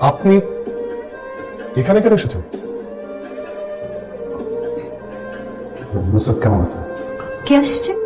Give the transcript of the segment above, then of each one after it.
আপনি এখানে কেন এসেছেন কেমন আছে কে আসছে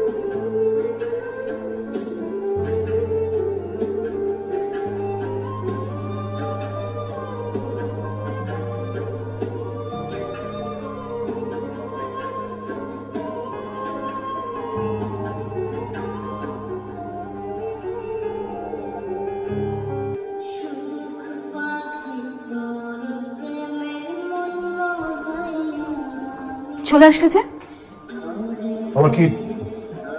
চলে আসলে যে? আমার কি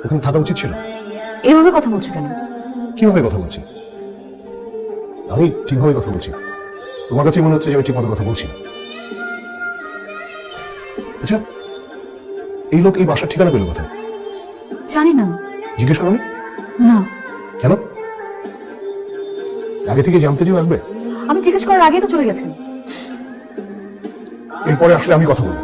ওখানে থাকা উচিত ছিল? এভাবে কথা বলছো কেন? কীভাবে কথা বলছি? আমি ঠিকভাবে কথা বলছি। তোমার কাছে মনে হচ্ছে যে আমি ঠিক মতো কথা বলছি আচ্ছা এই লোক এই বাসার ঠিকানা পেল কোথায়? জানি না। জিজ্ঞেস করো না। কেন? আগে থেকে জানতে যে আসবে? আমি জিজ্ঞেস করার আগে তো চলে গেছেন এরপরে আসলে আমি কথা বলব।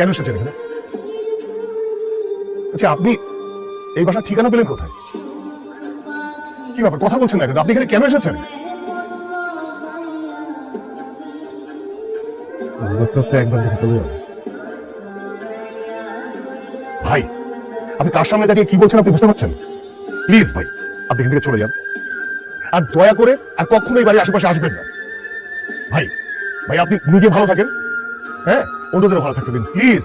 কেন এসেছেন এখানে? আচ্ছা আপনি এই বাসার ঠিকানা পেলেন কোথায়? কি ব্যাপার কথা বলছেন না কেন? আপনি এখানে কেন এসেছেন? একবার দেখে চলে যাবে। ভাই আপনি কার সামনে দাঁড়িয়ে কি বলছেন আপনি বুঝতে পারছেন? প্লিজ ভাই আপনি এখান থেকে চলে যান। আর দয়া করে আর কখনো এই বাড়ির আশেপাশে আসবেন না। ভাই ভাই আপনি নিজে ভালো থাকেন। হ্যাঁ অন্যদের ভালো থাকতে দিন প্লিজ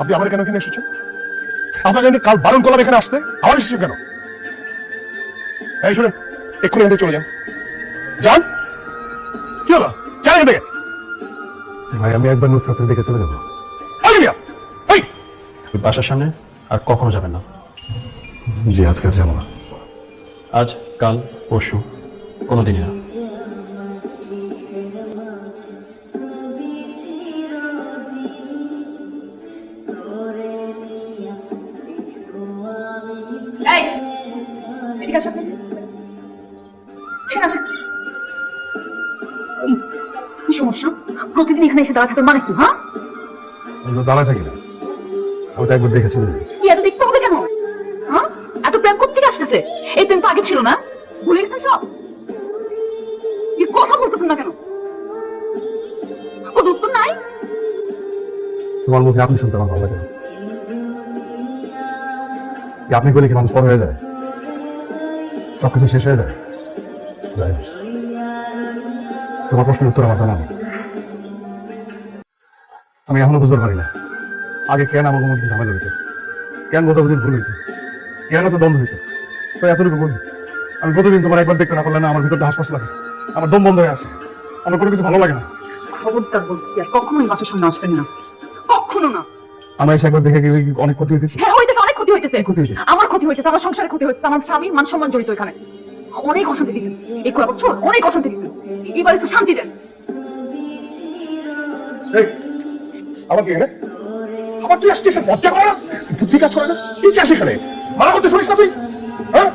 আপনি আবার কেন এখানে এসেছেন? আপনাকে আমি কাল বারণ করলাম এখানে আসতে। আবার এসেছেন কেন? এই শুনেন এক্ষুনি এখান চলে যান। যান? কি হলো? যান এখান থেকে। ভাই আমি একবার নুসরাতের দেখে চলে যাব। বাসার সামনে আর কখনো যাবেন না। জি আজকে যাব না। আজ কাল পরশু কোনো দিনই না। এদিকে এখানে কি- সমস্যা? প্রতিদিন এখানে এসে দাঁড়া থাকার মানে কি হ্যাঁ? আমি তো দাঁড়ায় থাকি না। আমি তো একবার দেখে চলে যাই কি এত দেখতে হবে কেন? হ্যাঁ? এত প্রেম কোথেকে আসতেছে? এই প্রেম তো আগে ছিল না। ভুলে গেছে সব? কি কথা বলতেছেন না কেন? কোনো উত্তর নাই? তোমার মুখে আপনি শুনতে আমার ভালো লাগে। আপনি বলে কি মানুষ পর হয়ে যায়? সবকিছু শেষ হয়ে যায়? তোমার প্রশ্নের উত্তর আমার জানা নেই। আমি এখনও বুঝতে পারি না। আগে কেন আমার মধ্যে ঝামেলা হইতো? কেন বোঝাবুঝি ভুল হইতো? কেন তো দ্বন্দ্ব হইতো? তো এতটুকু বুঝি আমি প্রতিদিন তোমার একবার দেখতে না পারলে না আমার ভিতরটা হাসপাস লাগে। আমার দম বন্ধ হয়ে আসে। আমার কোনো কিছু ভালো লাগে না। খবরদার বলছি কখনোই বাসার সামনে আসবেন না। কখনো না। আমার এসে একবার দেখে অনেক ক্ষতি হইতেছে? হ্যাঁ ক্ষতি হইতেছে। আমার ক্ষতি হইতেছে আমার সংসারে ক্ষতি হইতেছে আমার স্বামীর মান সম্মান জড়িত এখানে। অনেক অশান্তি দিচ্ছেন এই বছর অনেক অশান্তি দিচ্ছেন এবার একটু শান্তি দেন। আমার তুই আসছিস মজা করা বুদ্ধি কাজ করে না তুই চাস এখানে? মারা করতে শুনিস না তুই? হ্যাঁ?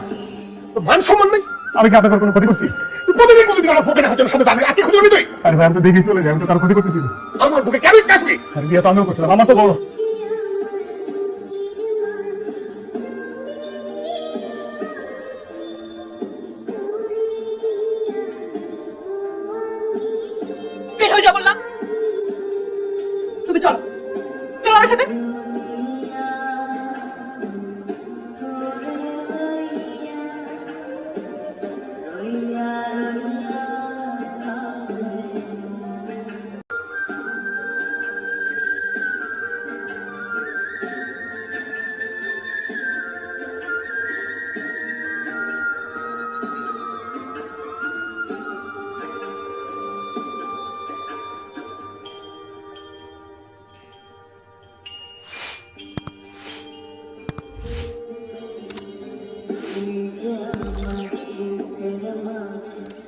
তোর মান সম্মান নেই? আমি কি আপনার কোনো ক্ষতি করছি? তুই প্রতিদিন প্রতিদিন আমার হাতের সাথে দাঁড়িয়ে আটকে খুঁজে তুই? আরে আমি তো চলে যাই আমি তো কারও ক্ষতি করতেছি। আমার বুকে কেন আরে বিয়ে তো আমিও করছিলাম আমার তো বড় চলো 一见钟情，一见钟情。